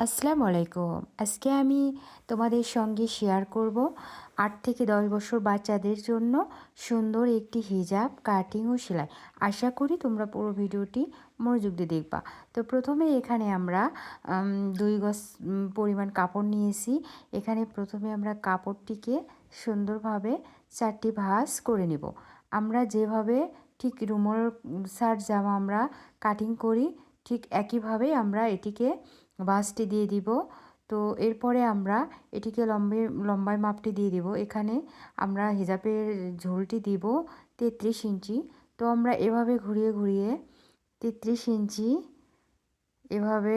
আসসালামু আলাইকুম। আজকে আমি তোমাদের সঙ্গে শেয়ার করব আট থেকে দশ বছর বাচ্চাদের জন্য সুন্দর একটি হিজাব কাটিং ও সেলাই। আশা করি তোমরা পুরো ভিডিওটি মনোযোগ দিয়ে দেখবা। তো প্রথমে এখানে আমরা দুই গজ পরিমাণ কাপড় নিয়েছি। এখানে প্রথমে আমরা কাপড়টিকে সুন্দরভাবে চারটি ভাঁজ করে নেব। আমরা যেভাবে ঠিক রুমল শার্ট জামা আমরা কাটিং করি, ঠিক একইভাবেই আমরা এটিকে বাসটি দিয়ে দিব। তো এরপরে আমরা এটিকে লম্বে, লম্বায় মাপটি দিয়ে দিব। এখানে আমরা হিজাবের ঝোলটি দিব তেত্রিশ ইঞ্চি। তো আমরা এভাবে ঘুরিয়ে ঘুরিয়ে তেত্রিশ ইঞ্চি এভাবে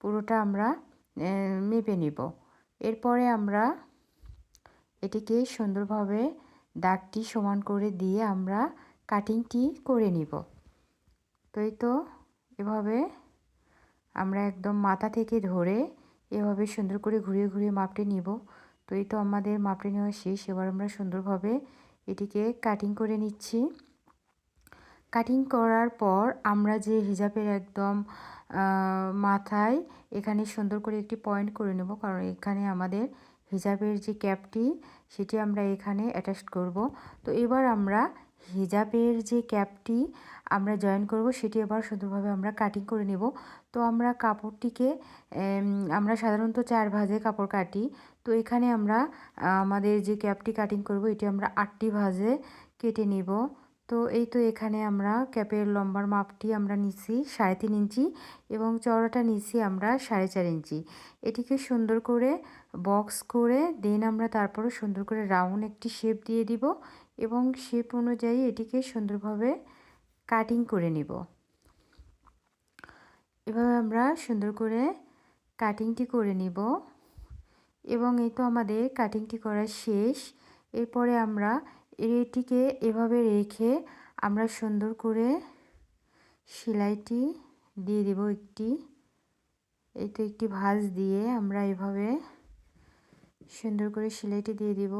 পুরোটা আমরা মেপে নিব। এরপরে আমরা এটিকে সুন্দরভাবে দাগটি সমান করে দিয়ে আমরা কাটিংটি করে নিব। তো এই তো এভাবে আমরা একদম মাথা থেকে ধরে এভাবে সুন্দর করে ঘুরিয়ে ঘুরিয়ে মাপটি নিব। তো এই তো আমাদের মাপটি নেওয়া শেষ। এবার আমরা সুন্দরভাবে এটিকে কাটিং করে নিচ্ছি। কাটিং করার পর আমরা যে হিজাবের একদম মাথায় এখানে সুন্দর করে একটি পয়েন্ট করে নেব। কারণ এখানে আমাদের হিজাবের যে ক্যাপটি, সেটি আমরা এখানে অ্যাটাচ করব। তো এবার আমরা হিজাবের যে ক্যাপটি আমরা জয়েন করব, সেটি এবার সুন্দরভাবে আমরা কাটিং করে নেব। তো আমরা কাপড়টিকে আমরা সাধারণত চার ভাজে কাপড় কাটি। তো এখানে আমরা, আমাদের যে ক্যাপটি কাটিং করব, এটি আমরা আটটি ভাজে কেটে নিব। তো এই তো এখানে আমরা ক্যাপের লম্বার মাপটি আমরা নিচ্ছি সাড়ে তিন ইঞ্চি এবং চওড়াটা নিচ্ছি আমরা সাড়ে চার ইঞ্চি। এটিকে সুন্দর করে বক্স করে, দেন আমরা তারপরে সুন্দর করে রাউন্ড একটি শেপ দিয়ে দিব এবং শেপ অনুযায়ী এটিকে সুন্দরভাবে কাটিং করে নিব। এভাবে আমরা সুন্দর করে কাটিংটি করে নিব। এবং এই তো আমাদের কাটিংটি করা শেষ। এরপরে আমরা এটিকে এভাবে রেখে আমরা সুন্দর করে সেলাইটি দিয়ে দেব একটি। এই তো একটি ভাঁজ দিয়ে আমরা এভাবে সুন্দর করে সেলাইটি দিয়ে দিব।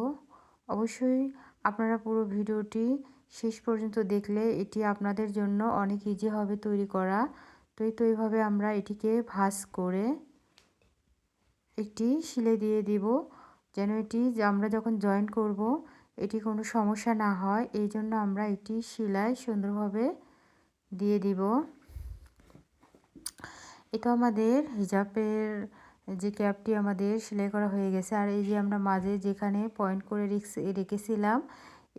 অবশ্যই আপনারা পুরো ভিডিওটি শেষ পর্যন্ত দেখলে এটি আপনাদের জন্য অনেক ইজি হবে তৈরি করা। তো এই তো এইভাবে আমরা এটিকে ভাস করে একটি সিলে দিয়ে দিব, যেন এটি আমরা যখন জয়েন করব, এটি কোনো সমস্যা না হয়, এই জন্য আমরা এটি সেলাই সুন্দরভাবে দিয়ে দিব। এটা আমাদের হিজাবের যে ক্যাপটি আমাদের সেলাই করা হয়ে গেছে, আর এই যে আমরা মাঝে যেখানে পয়েন্ট করে রেখেছিলাম,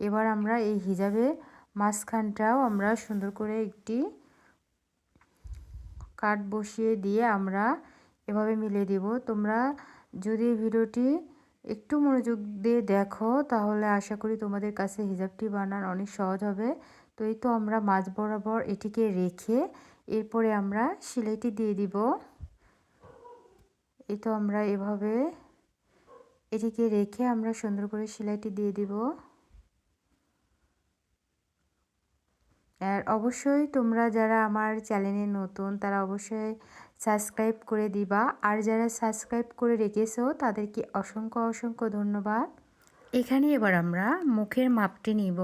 এবার আমরা এই হিজাবের মাঝখানটাও আমরা সুন্দর করে একটি কাট বসিয়ে দিয়ে আমরা এভাবে মিলিয়ে দিব। তোমরা যদি ভিডিওটি একটু মনোযোগ দিয়ে দেখো, তাহলে আশা করি তোমাদের কাছে হিজাবটি বানান অনেক সহজ হবে। তো এই তো আমরা মাঝ বরাবর এটিকে রেখে এরপরে আমরা সেলাইটি দিয়ে দিব। এই তো আমরা এভাবে এটিকে রেখে আমরা সুন্দর করে সেলাইটি দিয়ে দিব। আর অবশ্যই তোমরা যারা আমার চ্যানেলে নতুন, তারা অবশ্যই সাবস্ক্রাইব করে দিবা। আর যারা সাবস্ক্রাইব করে রেখেছো, তাদেরকে অসংখ্য অসংখ্য ধন্যবাদ। এখানে এবার আমরা মুখের মাপটি নিব।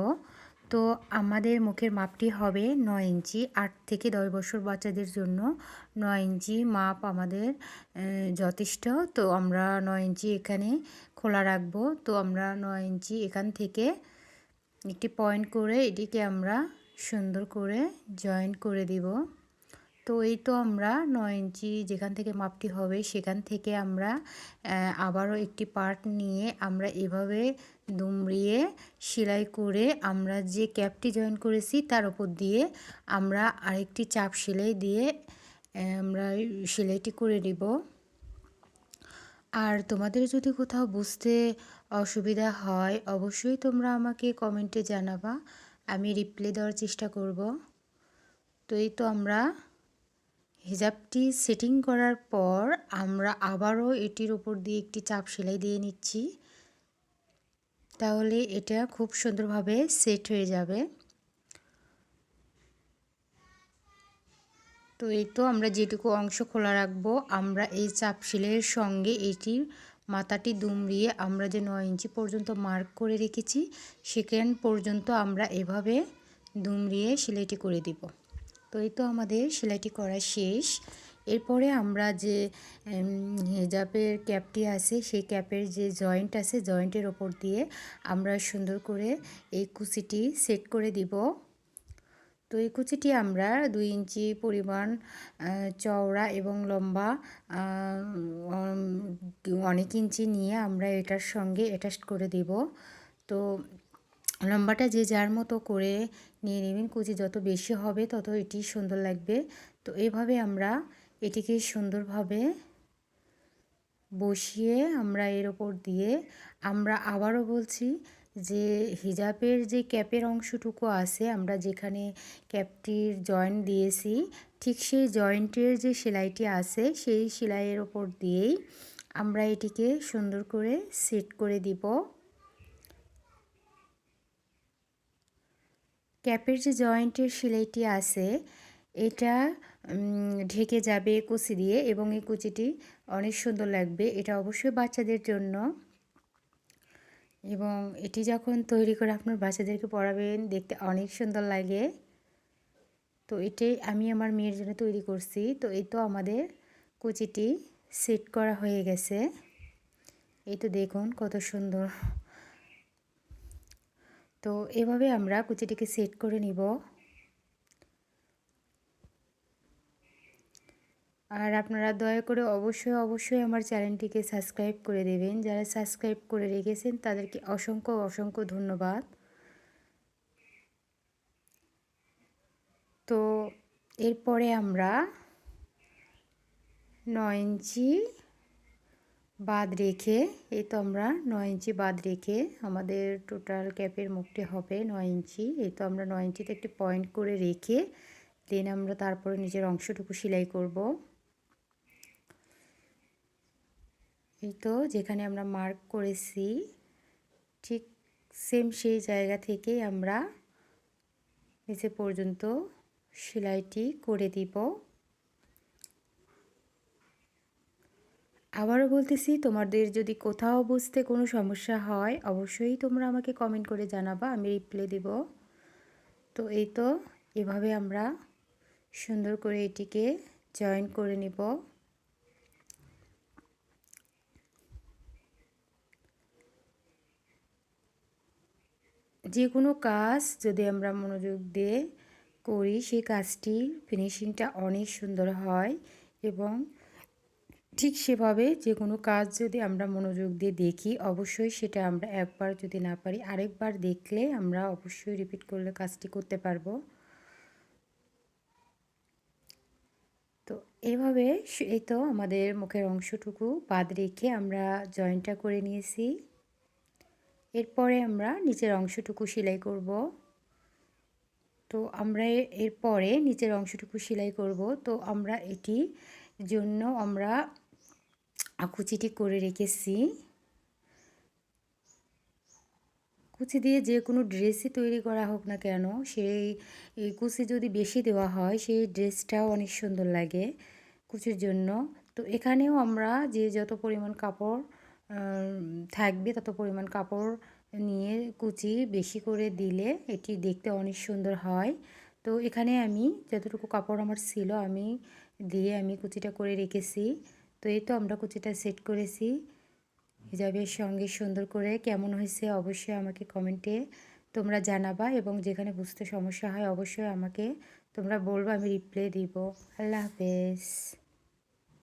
তো আমাদের মুখের মাপটি হবে নয় ইঞ্চি, আট থেকে দশ বছর বাচ্চাদের জন্য নয় ইঞ্চি মাপ আমাদের যথেষ্ট। তো আমরা নয় ইঞ্চি এখানে খোলা রাখব। তো আমরা নয় ইঞ্চি এখান থেকে একটি পয়েন্ট করে এটিকে আমরা সুন্দর করে জয়েন করে দিব। তো এই তো আমরা নয় ইঞ্চি যেখান থেকে মাপটি হবে সেখান থেকে আমরা আবারও একটি পার্ট নিয়ে আমরা এভাবে দুমড়িয়ে সেলাই করে আমরা যে ক্যাপটি জয়েন করেছি তার উপর দিয়ে আমরা আরেকটি চাপ সেলাই দিয়ে আমরা সেলাইটি করে নিব। আর তোমাদের যদি কোথাও বুঝতে অসুবিধা হয় অবশ্যই তোমরা আমাকে কমেন্টে জানাবা। আমি রিপ্লে দেওয়ার চেষ্টা করব। তো এই তো আমরা হিজাবটি সেটিং করার পর আমরা আবারও এটির উপর দিয়ে একটি চাপ সেলাই দিয়ে নিচ্ছি। তাহলে এটা খুব সুন্দরভাবে সেট হয়ে যাবে। তো এই তো আমরা যেটুকু অংশ খোলা রাখব, আমরা এই চাপ সেলাইয়ের সঙ্গে এটির মাথাটি দুমড়িয়ে আমরা যে নয় ইঞ্চি পর্যন্ত মার্ক করে রেখেছি, সেখান পর্যন্ত আমরা এভাবে দুমড়িয়ে সেলাইটি করে দিব। তো এই তো আমাদের সেলাইটি করা শেষ। এরপরে আমরা যে হেজাবের ক্যাপটি আছে, সেই ক্যাপের যে জয়েন্ট আছে, জয়েন্টের ওপর দিয়ে আমরা সুন্দর করে এই কুচিটি সেট করে দিব। তো এই কুচিটি আমরা দুই ইঞ্চি পরিমাণ চওড়া এবং লম্বা অনেক ইঞ্চি নিয়ে আমরা এটার সঙ্গে অ্যাটাচ করে দিব। তো লম্বাটা যে যার মতো করে নিয়ে নেবেন, কুচি যত বেশি হবে তত এটি সুন্দর লাগবে। তো এইভাবে আমরা এটিকে সুন্দরভাবে বসিয়ে আমরা এর ওপর দিয়ে আমরা আবারও বলছি যে হিজাবের যে ক্যাপের অংশটুকু আছে, আমরা যেখানে ক্যাপটির জয়েন্ট দিয়েছি, ঠিক সেই জয়েন্টের যে সেলাইটি আছে, সেই সেলাইয়ের ওপর দিয়েই আমরা এটিকে সুন্দর করে সেট করে দিব। ক্যাপের যে জয়েন্টের সেলাইটি আছে, এটা ঢেকে যাবে কুচি দিয়ে এবং এই কুচিটি অনেক সুন্দর লাগবে। এটা অবশ্যই বাচ্চাদের জন্য। এবং এটি যখন তৈরি করে আপনার বাচ্চাদেরকে পড়াবেন, দেখতে অনেক সুন্দর লাগে। তো এটাই আমি আমার মেয়ের জন্য তৈরি করছি। তো এই তো আমাদের কুচিটি সেট করা হয়ে গেছে। এই তো দেখুন কত সুন্দর। তো এভাবে আমরা কুচিটিকে সেট করে নিব। আর আপনারা দয়া করে অবশ্যই অবশ্যই আমার চ্যানেলটিকে সাবস্ক্রাইব করে দেবেন। যারা সাবস্ক্রাইব করে রেখেছেন, তাদেরকে অসংখ্য অসংখ্য ধন্যবাদ। তো এরপরে আমরা নয় ইঞ্চি বাদ রেখে, এই তো আমরা নয় ইঞ্চি বাদ রেখে আমাদের টোটাল ক্যাপের মুখটি হবে নয় ইঞ্চি। এই তো আমরা নয় ইঞ্চিতে একটি পয়েন্ট করে রেখে দেন আমরা তারপরে নিজের অংশটুকু সেলাই করব। এই তো যেখানে আমরা মার্ক করেছি, ঠিক সেম সেই জায়গা থেকেই আমরা নিচে পর্যন্ত সেলাইটি করে দিব। আবারও বলতেছি, তোমাদের যদি কোথাও বুঝতে কোনো সমস্যা হয়, অবশ্যই তোমরা আমাকে কমেন্ট করে জানাবা, আমি রিপ্লাই দিব। তো এই তো, এভাবে আমরা সুন্দর করে এটিকে জয়েন করে নিব। যে কোনো কাজ যদি আমরা মনোযোগ দিয়ে করি, সেই কাজটির ফিনিশিংটা অনেক সুন্দর হয় এবং ঠিক সেভাবে যে কোনো কাজ যদি আমরা মনোযোগ দিয়ে দেখি, অবশ্যই সেটা আমরা একবার যদি না পারি, আরেকবার দেখলে আমরা অবশ্যই রিপিট করলে কাজটি করতে পারব। তো এভাবে এই তো আমাদের মুখের অংশটুকু বাদ রেখে আমরা জয়েন্টটা করে নিয়েছি। এরপরে আমরা নিচের অংশটুকু সেলাই করব। তো আমরা এরপরে নিচের অংশটুকু সেলাই করব। তো আমরা এটি জন্য আমরা কুচিটি করে রেখেছি। কুচি দিয়ে যে কোনো ড্রেসই তৈরি করা হোক না কেন, সেই কুচি যদি বেশি দেওয়া হয়, সেই ড্রেসটাও অনেক সুন্দর লাগে কুচির জন্য। তো এখানেও আমরা যে যত পরিমাণ কাপড় থাকবে তত পরিমাণ কাপড় নিয়ে কুচি বেশি করে দিলে এটি দেখতে অনেক সুন্দর হয়। তো এখানে আমি যতটুকু কাপড় আমার ছিল আমি দিয়ে আমি কুচিটা করে রেখেছি। তো এই তো আমরা কুচিটা সেট করেছি। হিজাবের সঙ্গে সুন্দর করে। কেমন হয়েছে অবশ্যই আমাকে কমেন্টে তোমরা জানাবা এবং যেখানে বুঝতে সমস্যা হয় অবশ্যই আমাকে তোমরা বলব, আমি রিপ্লাই দিব। আল্লাহ হাফেজ।